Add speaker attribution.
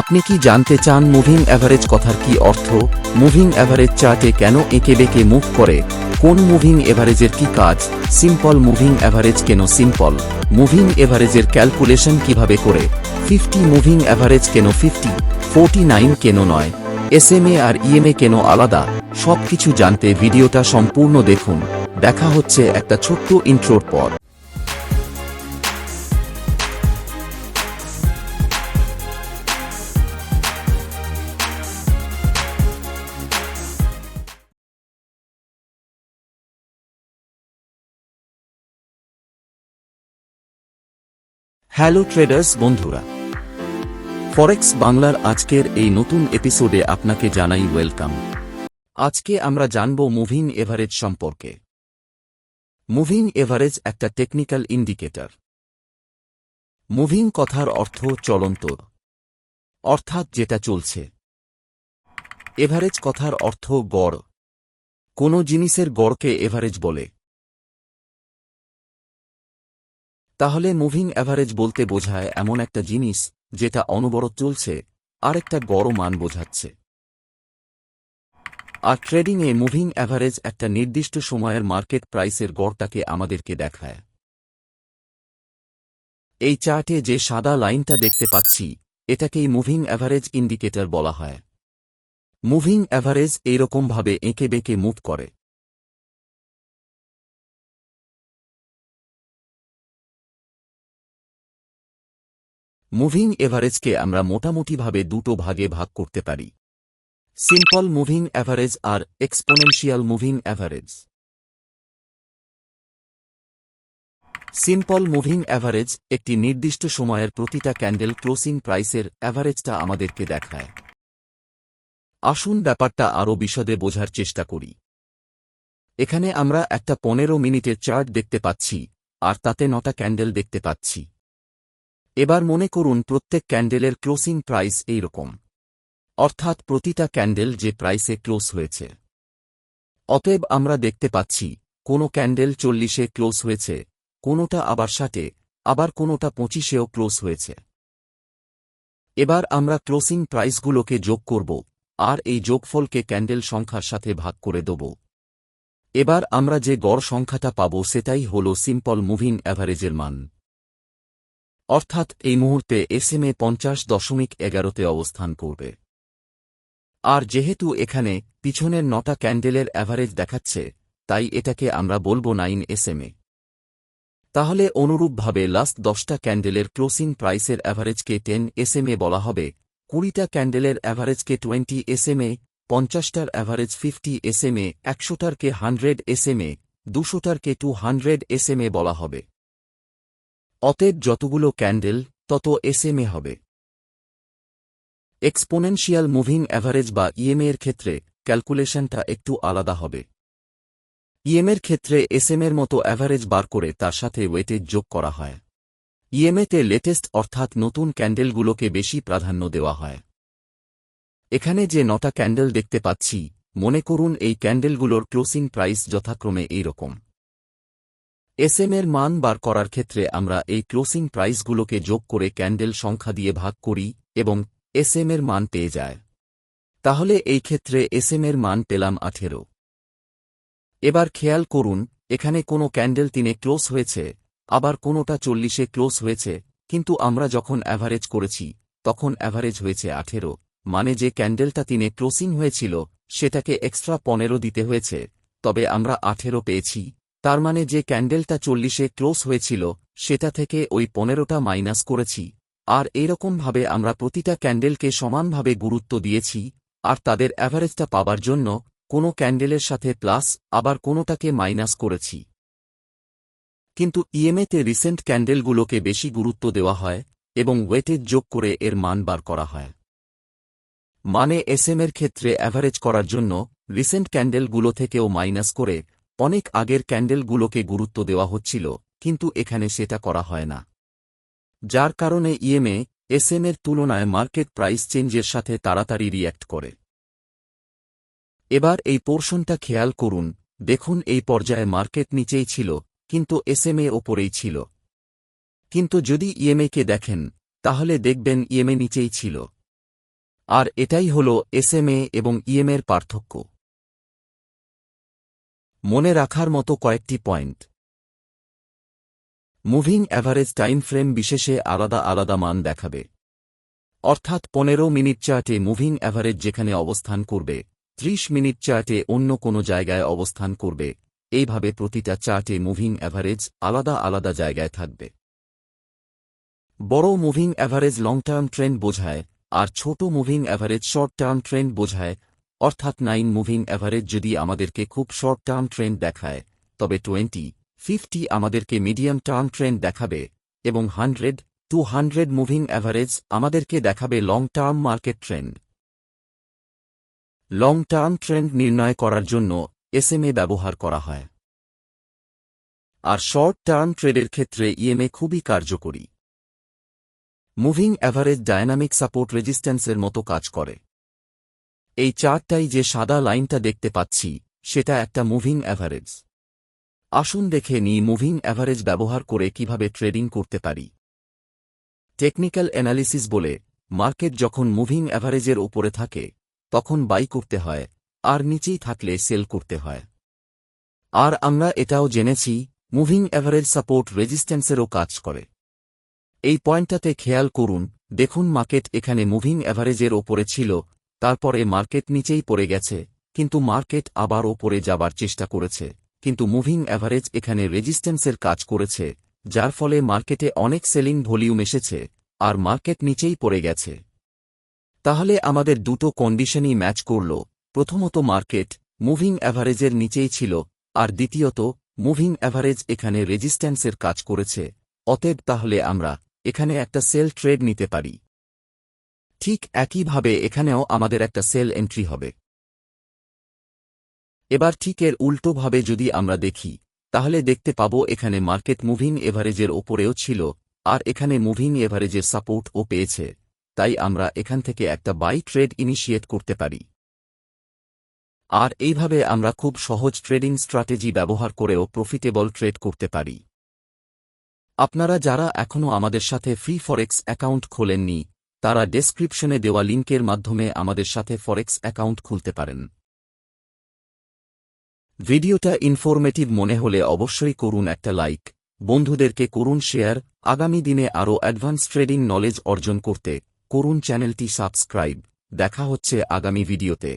Speaker 1: আপনি কি জানতে চান মুভিং অ্যাভারেজ কথার কি অর্থ? মুভিং অ্যাভারেজ চার্টে কেন এঁকে বেঁকে মুভ করে? কোন মুভিং এভারেজের কি কাজ? সিম্পল মুভিং অ্যাভারেজ কেন সিম্পল? মুভিং এভারেজের ক্যালকুলেশন কীভাবে করে? ফিফটি মুভিং অ্যাভারেজ কেন ফিফটি? ফোরটি নাইন কেন নয়? এস এম এ আর ইএমএ কেন আলাদা? সবকিছু জানতে ভিডিওটা সম্পূর্ণ দেখুন। দেখা হচ্ছে একটা ছোট্ট ইন্ট্রোর পর। হ্যালো ট্রেডার্স বন্ধুরা। ফরেক্স বাংলার আজকের এই নতুন এপিসোডে আপনাকে জানাই ওয়েলকাম আজকে আমরা জানব মুভিং এভারেজ সম্পর্কে। মুভিং এভারেজ একটা টেকনিক্যাল ইন্ডিকেটর মুভিং কথার অর্থ চলন্ত। অর্থাৎ যেটা চলছে। এভারেজ কথার অর্থ গড়। কোনো জিনিসের গড়কে এভারেজ বলে। তাহলে মুভিং অ্যাভারেজ বলতে বোঝায় এমন একটা জিনিস, যেটা অনবরত চলছে আর একটা গড় মান বোঝাচ্ছে। আর ট্রেডিংয়ে মুভিং অ্যাভারেজ একটা নির্দিষ্ট সময়ের মার্কেট প্রাইসের গড়টাকে আমাদেরকে দেখায়। এই চার্টে যে সাদা লাইনটা দেখতে পাচ্ছি, এটাকেই মুভিং অ্যাভারেজ ইন্ডিকেটর বলা হয়। মুভিং অ্যাভারেজ এইরকমভাবে এঁকে বেঁকে মুভ করে। মুভিং এভারেজকে আমরা মোটামুটিভাবে দুটো ভাগে ভাগ করতে পারি। সিম্পল মুভিং অ্যাভারেজ আর exponential moving average simple moving average একটি নির্দিষ্ট সময়ের প্রতিটা ক্যান্ডেল ক্লোসিং প্রাইসের অ্যাভারেজটা আমাদেরকে দেখায়। আসুন ব্যাপারটা আরও বিশদে বোঝার চেষ্টা করি। এখানে আমরা একটা পনেরো মিনিটের চার্ট দেখতে পাচ্ছি, আর তাতে নটা ক্যান্ডেল দেখতে পাচ্ছি। এবার মনে করুন প্রত্যেক ক্যান্ডেলের ক্লোসিং প্রাইস এই রকম অর্থাৎ প্রতিটা ক্যান্ডেল যে প্রাইসে ক্লোজ হয়েছে। অতএব আমরা দেখতে পাচ্ছি, কোনো ক্যান্ডেল চল্লিশে ক্লোজ হয়েছে, কোনোটা আবার ষাটে, আবার কোনোটা পঁচিশেও ক্লোজ হয়েছে। এবার আমরা ক্লোসিং প্রাইসগুলোকে যোগ করব, আর এই যোগফলকে ক্যান্ডেল সংখ্যার সাথে ভাগ করে দেব। এবার আমরা যে গড় সংখ্যাটা পাব সেটাই হল সিম্পল মুভিং অ্যাভারেজের মান। অর্থাৎ এই মুহূর্তে এসএমএ পঞ্চাশ দশমিক এগারোতে অবস্থান করবে। আর যেহেতু এখানে পিছনের নটা ক্যান্ডেলের অ্যাভারেজ দেখাচ্ছে, তাই এটাকে আমরা বলব নাইন এসএমএ তাহলে অনুরূপভাবে লাস্ট দশটা ক্যান্ডেলের ক্লোসিং প্রাইসের অ্যাভারেজকে টেন এসএমএ বলা হবে, কুড়িটা ক্যান্ডেলের অ্যাভারেজকে টোয়েন্টি এসএমএ পঞ্চাশটার অ্যাভারেজ ফিফটি এসএমএ একশোটারকে হান্ড্রেড এসএমএ দুশোটারকে টু হান্ড্রেড এসএমএ বলা হবে। অতএব যতগুলো ক্যান্ডেল, তত এসএমএ হবে। এক্সপোনেনশিয়াল মুভিং অ্যাভারেজ বা ইএমএ এর ক্ষেত্রে ক্যালকুলেশনটা একটু আলাদা হবে। ইএমএর ক্ষেত্রে এসএমএর মতো অ্যাভারেজ বার করে তার সাথে ওয়েটেজ যোগ করা হয়। ইএমএতে লেটেস্ট অর্থাৎ নতুন ক্যান্ডেলগুলোকে বেশি প্রাধান্য দেওয়া হয়। এখানে যে নটা ক্যান্ডেল দেখতে পাচ্ছি, মনে করুন এই ক্যান্ডেলগুলোর ক্লোসিং প্রাইস যথাক্রমে এই রকম এসএম এর মান বার করার ক্ষেত্রে আমরা এই ক্লোসিং প্রাইসগুলোকে যোগ করে ক্যান্ডেল সংখ্যা দিয়ে ভাগ করি এবং এসএম এর মান পেয়ে যায়। তাহলে এই ক্ষেত্রে এসএম এর মান পেলাম আঠেরো। এবার খেয়াল করুন, এখানে কোনো ক্যান্ডেল তিনে ক্লোজ হয়েছে, আবার কোনোটা চল্লিশে ক্লোজ হয়েছে, কিন্তু আমরা যখন অ্যাভারেজ করেছি, তখন অ্যাভারেজ হয়েছে আঠেরো মানে যে ক্যান্ডেলটা তিনে ক্লোসিং হয়েছিল, সেটাকে এক্সট্রা পনেরো দিতে হয়েছে, তবে আমরা আঠেরো পেয়েছি। তার মানে যে ক্যান্ডেলটা চল্লিশে ক্লোজ হয়েছিল, সেটা থেকে ওই পনেরোটা মাইনাস করেছি। আর এইরকমভাবে আমরা প্রতিটা ক্যান্ডেলকে সমানভাবে গুরুত্ব দিয়েছি, আর তাদের অ্যাভারেজটা পাবার জন্য কোনো ক্যান্ডেলের সাথে প্লাস, আবার কোনোটাকে মাইনাস করেছি। কিন্তু ইএমএতে রিসেন্ট ক্যান্ডেলগুলোকে বেশি গুরুত্ব দেওয়া হয়, এবং ওয়েটেজ যোগ করে এর মান বার করা হয়। মানে এসএম এর ক্ষেত্রে অ্যাভারেজ করার জন্য রিসেন্ট ক্যান্ডেলগুলো থেকেও মাইনাস করে অনেক আগের ক্যান্ডেলগুলোকে গুরুত্ব দেওয়া হচ্ছিল, কিন্তু এখানে সেটা করা হয় না। যার কারণে ইএমএ এসএম এর তুলনায় মার্কেট প্রাইস চেঞ্জের সাথে তাড়াতাড়ি রিয়্যাক্ট করে। এবার এই পোর্শনটা খেয়াল করুন, দেখুন এই পর্যায়ে মার্কেট নিচেই ছিল, কিন্তু এসএমএ ওপরেই ছিল। কিন্তু যদি ইএমএকে দেখেন, তাহলে দেখবেন ইএমএ নিচেই ছিল। আর এটাই হল এসএমএ এবং ইএমএর পার্থক্য। মনে রাখার মতো কয়েকটি point. Moving average time frame বিশেষে আলাদা আলাদা মান দেখাবে। অর্থাৎ পনেরো মিনিট চার্টে মুভিং অ্যাভারেজ যেখানে অবস্থান করবে, ত্রিশ মিনিট চার্টে অন্য কোনো জায়গায় অবস্থান করবে, এইভাবে প্রতিটা চার্টে মুভিং অ্যাভারেজ আলাদা আলাদা জায়গায় থাকবে। বড় moving average long term trend বোঝায়, আর ছোট moving average short term trend বোঝায় অর্থাৎ নাইন মুভিং অ্যাভারেজ যদি আমাদেরকে খুব শর্ট টার্ম ট্রেন্ড দেখায়, তবে টোয়েন্টি, ফিফটি আমাদেরকে মিডিয়াম টার্ম ট্রেন্ড দেখাবে, এবং hundred, two hundred moving average আমাদেরকে দেখাবে long term market trend long term trend নির্ণয় করার জন্য এসএমএ ব্যবহার করা হয়। আর শর্ট টার্ম ট্রেডের ক্ষেত্রে ইএমএ খুবই কার্যকরী। মুভিং অ্যাভারেজ ডায়নামিক সাপোর্ট রেজিস্ট্যান্সের মতো কাজ করে। এই চার্টটাই যে সাদা লাইনটা দেখতে পাচ্ছি, সেটা একটা মুভিং অ্যাভারেজ। আসুন দেখে নিই মুভিং অ্যাভারেজ ব্যবহার করে কীভাবে ট্রেডিং করতে পারি। টেকনিক্যাল অ্যানালিসিস বলে, মার্কেট যখন মুভিং অ্যাভারেজের ওপরে থাকে, তখন বাই করতে হয়, আর নিচেই থাকলে সেল করতে হয়। আর আমরা এটাও জেনেছি, মুভিং অ্যাভারেজ সাপোর্ট রেজিস্ট্যান্সেরও কাজ করে। এই পয়েন্টটাতে খেয়াল করুন, দেখুন মার্কেট এখানে মুভিং অ্যাভারেজের ওপরে ছিল তারপরে মার্কেট নিচেই পড়ে গেছে, কিন্তু মার্কেট আবার ওপরে যাবার চেষ্টা করেছে, কিন্তু মুভিং অ্যাভারেজ এখানে রেজিস্ট্যান্সের কাজ করেছে, যার ফলে মার্কেটে অনেক সেলিং ভলিউম এসেছে, আর মার্কেট নিচেই পড়ে গেছে। তাহলে আমাদের দুটো কন্ডিশনই ম্যাচ করল, প্রথমত মার্কেট, মুভিং অ্যাভারেজের নিচেই ছিল, আর দ্বিতীয়ত, মুভিং অ্যাভারেজ এখানে রেজিস্ট্যান্সের কাজ করেছে, অতএব তাহলে আমরা এখানে একটা সেল ট্রেড নিতে পারি। ঠিক একইভাবে এখানেও আমাদের একটা সেল এন্ট্রি হবে। এবার ঠিক এর উল্টোভাবে যদি আমরা দেখি, তাহলে দেখতে পাব এখানে মার্কেট মুভিং এভারেজের ওপরেও ছিল, আর এখানে মুভিং এভারেজের সাপোর্টও পেয়েছে, তাই আমরা এখান থেকে একটা বাই ট্রেড ইনিশিয়েট করতে পারি। আর এইভাবে আমরা খুব সহজ ট্রেডিং স্ট্র্যাটেজি ব্যবহার করেও প্রফিটেবল ট্রেড করতে পারি। আপনারা যারা এখনও আমাদের সাথে ফ্রি ফরেক্স অ্যাকাউন্ট খোলেননি তারা ডেসক্রিপশনে দেওয়া লিঙ্কের মাধ্যমে আমাদের সাথে ফরেক্স অ্যাকাউন্ট খুলতে পারেন। ভিডিওটা ইনফরমেটিভ মনে হলে অবশ্যই করুন একটা লাইক বন্ধুদেরকে করুন শেয়ার আগামী দিনে আরও অ্যাডভান্স ট্রেডিং নলেজ অর্জন করতে করুন চ্যানেলটি সাবস্ক্রাইব দেখা হচ্ছে আগামী ভিডিওতে।